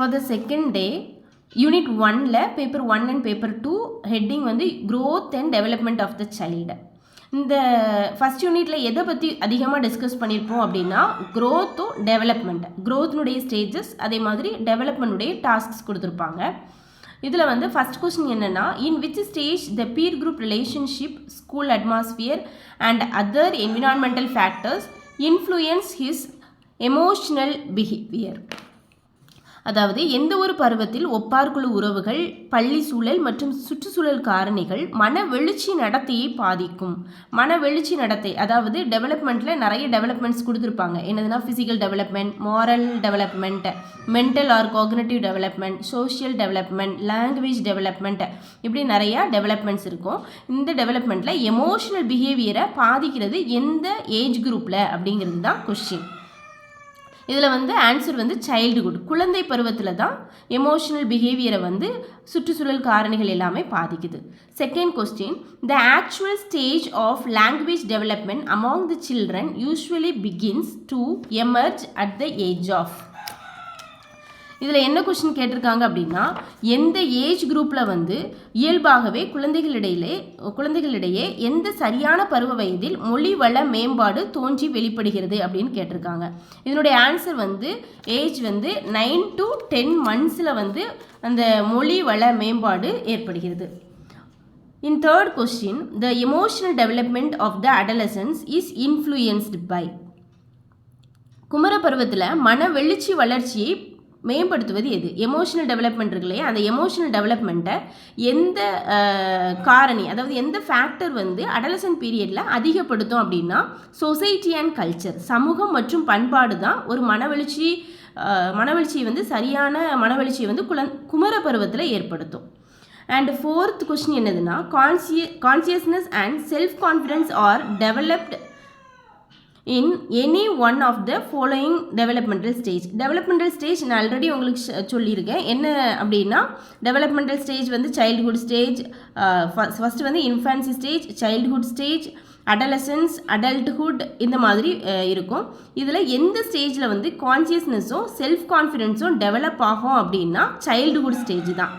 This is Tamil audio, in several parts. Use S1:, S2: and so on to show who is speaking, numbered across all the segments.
S1: For the second day unit ஒனில் paper one and paper two heading வந்து growth and development of the child இந்த ஃபஸ்ட் யூனிட்டில் எதை பற்றி அதிகமாக டிஸ்கஸ் பண்ணியிருப்போம் அப்படின்னா க்ரோத்தும் டெவலப்மெண்ட் க்ரோத்னுடைய ஸ்டேஜஸ் அதே மாதிரி டெவலப்மெண்ட்டுடைய டாஸ்க்ஸ் கொடுத்துருப்பாங்க. இதில் வந்து ஃபஸ்ட் கொஸ்டின் என்னென்னா in which stage the peer group relationship school atmosphere and other environmental factors influence his emotional behaviour அதாவது எந்த ஒரு பருவத்தில் ஒப்பார்குழு உறவுகள் பள்ளி சூழல் மற்றும் சுற்றுச்சூழல் காரணிகள் மன வெளிச்சி நடத்தையை பாதிக்கும். மன வெளிச்சி நடத்தை அதாவது டெவலப்மெண்ட்டில் நிறைய டெவலப்மெண்ட்ஸ் கொடுத்துருப்பாங்க. என்னதுன்னா physical development moral development mental or cognitive development social development language development இப்படி நிறையா டெவலப்மெண்ட்ஸ் இருக்கும். இந்த டெவலப்மெண்ட்டில் எமோஷனல் பிஹேவியரை பாதிக்கிறது எந்த ஏஜ் குரூப்பில் அப்படிங்கிறது தான் கொஸ்டின் இதில் வந்து ஆன்சர் வந்து சைல்டுஹுட் குழந்தை பருவத்தில் தான் எமோஷனல் பிஹேவியரை வந்து சுற்றுச்சூழல் காரணிகள் எல்லாமே பாதிக்குது. Second question the actual stage of language development among the children usually begins to emerge at the age of இதில் என்ன கொஷின் கேட்டிருக்காங்க அப்படின்னா எந்த ஏஜ் குரூப்பில் வந்து இயல்பாகவே குழந்தைகளிடையிலே குழந்தைகளிடையே எந்த சரியான பருவ வயதில் மொழி வள மேம்பாடு தோன்றி வெளிப்படுகிறது அப்படின்னு கேட்டிருக்காங்க. இதனுடைய ஆன்சர் வந்து ஏஜ் வந்து நைன் டு டென் மந்த்ஸில் வந்து அந்த மொழி வள மேம்பாடு ஏற்படுகிறது. In third question the emotional development of the adolescence is influenced by குமர பருவத்தில் மன வெளிச்சி வளர்ச்சியை மேம்படுத்துவது எது? எமோஷனல் டெவலப்மெண்ட் இருக்கு இல்லையா? அந்த எமோஷனல் டெவலப்மெண்ட்டை எந்த காரணி அதாவது எந்த ஃபேக்டர் வந்து அடலசன் பீரியடில் அதிகப்படுத்தும் அப்படின்னா சொசைட்டி அண்ட் கல்ச்சர் சமூகம் மற்றும் பண்பாடு தான் ஒரு மனவெழுச்சி மனவெழுச்சியை வந்து சரியான மனவெழுச்சியை வந்து குழந் குமர பருவத்தில் ஏற்படுத்தும். அண்ட் ஃபோர்த் கொஸ்டின் என்னதுன்னா கான்சிய consciousness and self confidence are developed in any one of the following developmental stage developmental stage நான் ஆல்ரெடி உங்களுக்கு சொல்லியிருக்கேன். என்ன அப்படின்னா டெவலப்மெண்டல் ஸ்டேஜ் வந்து சைல்டுஹுட் ஸ்டேஜ் ஃபஸ்ட்டு வந்து infancy stage childhood stage adolescence adulthood இந்த மாதிரி இருக்கும். இதில் எந்த ஸ்டேஜில் வந்து கான்சியஸ்னஸும் செல்ஃப் கான்ஃபிடென்ஸும் டெவலப் ஆகும் அப்படின்னா சைல்டுஹுட் ஸ்டேஜ் தான்.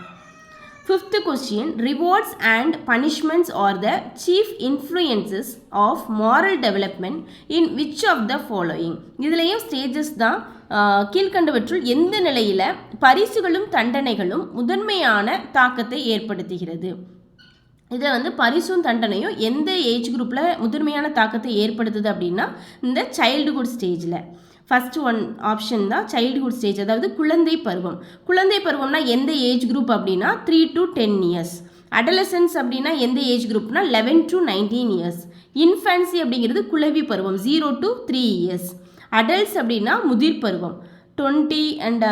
S1: Fifth question rewards and punishments are the chief influences of moral development in which of the following இதுலேயும் ஸ்டேஜஸ் தான் கீழ்கண்டவற்றுள் கீழ்க்கண்டவற்றுள் எந்த நிலையில் பரிசுகளும் தண்டனைகளும் முதன்மையான தாக்கத்தை ஏற்படுத்துகிறது? இதை வந்து பரிசும் தண்டனையும் எந்த ஏஜ் குரூப்பில் முதன்மையான தாக்கத்தை ஏற்படுத்துது அப்படின்னா இந்த சைல்டுஹுட் ஸ்டேஜில் ஃபஸ்ட் ஒன் ஆப்ஷன் தான் சைல்டுஹுட் ஸ்டேஜ் அதாவது குழந்தை பருவம். குழந்தை பருவம்னா எந்த ஏஜ் குரூப் அப்படின்னா three to ten years adolescence அப்படின்னா எந்த age குரூப்னா eleven to nineteen years infancy அப்படிங்கிறது குழவி பருவம் zero to three years adults அப்படின்னா முதிர் பருவம். டுவெண்ட்டி அண்ட்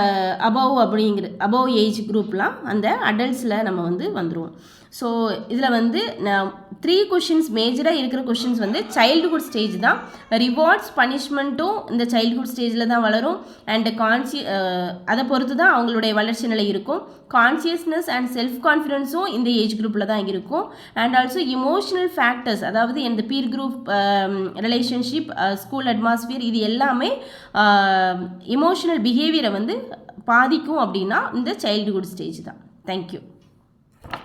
S1: அபவ் அப்படிங்கிற அபவ் ஏஜ் குரூப்லாம் அந்த அடல்ட்ஸில் நம்ம வந்து வந்துடுவோம் ஸோ இதில் வந்து நான் த்ரீ கொஷின்ஸ் மேஜராக இருக்கிற கொஷின்ஸ் வந்து சைல்டுஹுட் ஸ்டேஜ் தான். ரிவார்ட்ஸ் பனிஷ்மெண்ட்டும் இந்த சைல்டுஹுட் ஸ்டேஜில் தான் வளரும். அண்டு கான்சி அதை பொறுத்து தான் அவங்களுடைய வளர்ச்சி நிலை இருக்கும். கான்சியஸ்னஸ் அண்ட் செல்ஃப் கான்ஃபிடென்ஸும் இந்த ஏஜ் குரூப்பில் தான் இருக்கும். அண்ட் ஆல்சோ இமோஷனல் ஃபேக்டர்ஸ் அதாவது இந்த peer group relationship school atmosphere இது எல்லாமே uh, இமோஷனல் பிஹேவியரை வந்து பாதிக்கும் அப்படின்னா இந்த சைல்டுஹுட் ஸ்டேஜ் தான். தேங்க்யூ